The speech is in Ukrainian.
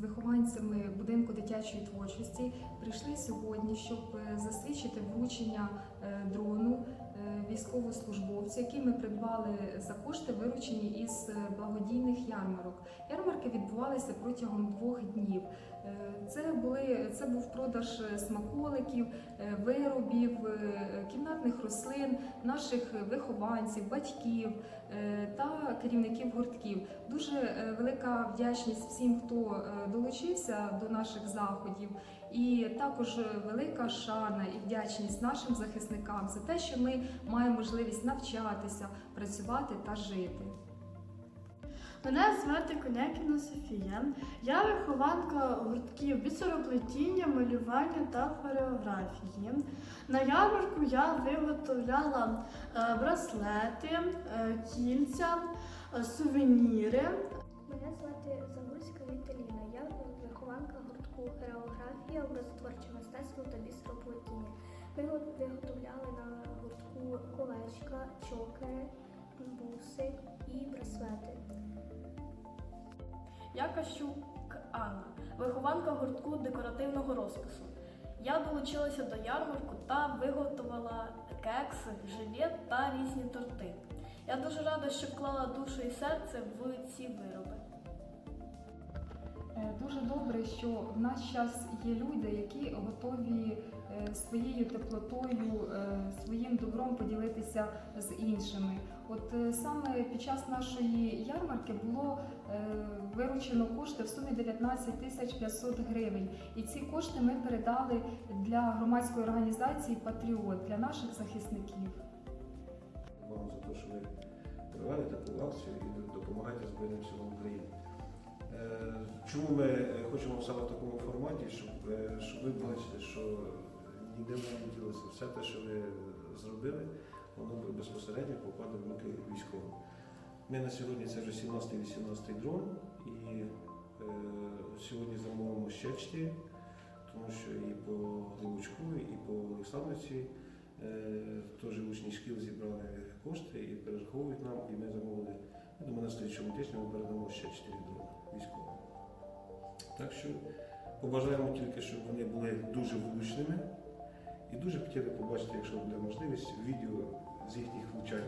вихованцями будинку дитячої творчості прийшли сьогодні, щоб е, засвідчити вручення е, дрону е, військовослужбовцю, який ми придбали за кошти, виручені із благодійних ярмарок. Ярмарки відбувалися протягом двох днів. Це були це був продаж смаколиків, виробів, кімнатних рослин, наших вихованців, батьків та керівників гуртків. Дуже велика вдячність всім, хто долучився до наших заходів, і також велика шана і вдячність нашим захисникам за те, що ми маємо можливість навчатися, працювати та жити. Мене звати Конякіна Софія. Я вихованка гуртків бісероплетіння, малювання та хореографії. На ярмарку я виготовляла е, браслети, е, кільця, е, сувеніри. Мене звати хореографія, образотворче мистецтво та бісероплетіння. Ми виготовляли на гуртку колечка, чокери, буси і браслети. Я Кащук Анна, вихованка гуртку декоративного розпису. Я долучилася до ярмарку та виготовила кекси, желе та різні торти. Я дуже рада, що вклала душу і серце в ці вироби. Е, Дуже добре, що в наш час є люди, які готові е, своєю теплотою, е, своїм добром поділитися з іншими. От саме під час нашої ярмарки було виручено кошти в сумі 19 тисяч 500 гривень. І ці кошти ми передали для громадської організації Патріот для наших захисників. вам за те, що ви провели таку акцію і допомагаєте Збройним силам України. Чому ми е, хочемо саме в такому форматі, щоб, е, щоб ви бачили, що ніде не ділося. Все те, що ви зробили, воно безпосередньо попаде в руки військовим. Ми на сьогодні це вже 17-18 дрон, і е, сьогодні замовимо ще 4, тому що і по Гливучку, і по Олександрівці Е, Теж учні шкіл зібрали кошти і перераховують нам, і ми замовили. Я думаю, на слідчому тижні ми передамо ще 4 дрони військовим. Так що побажаємо тільки, щоб вони були дуже влучними і дуже хотіли побачити, якщо буде можливість, відео з їхніх влучань.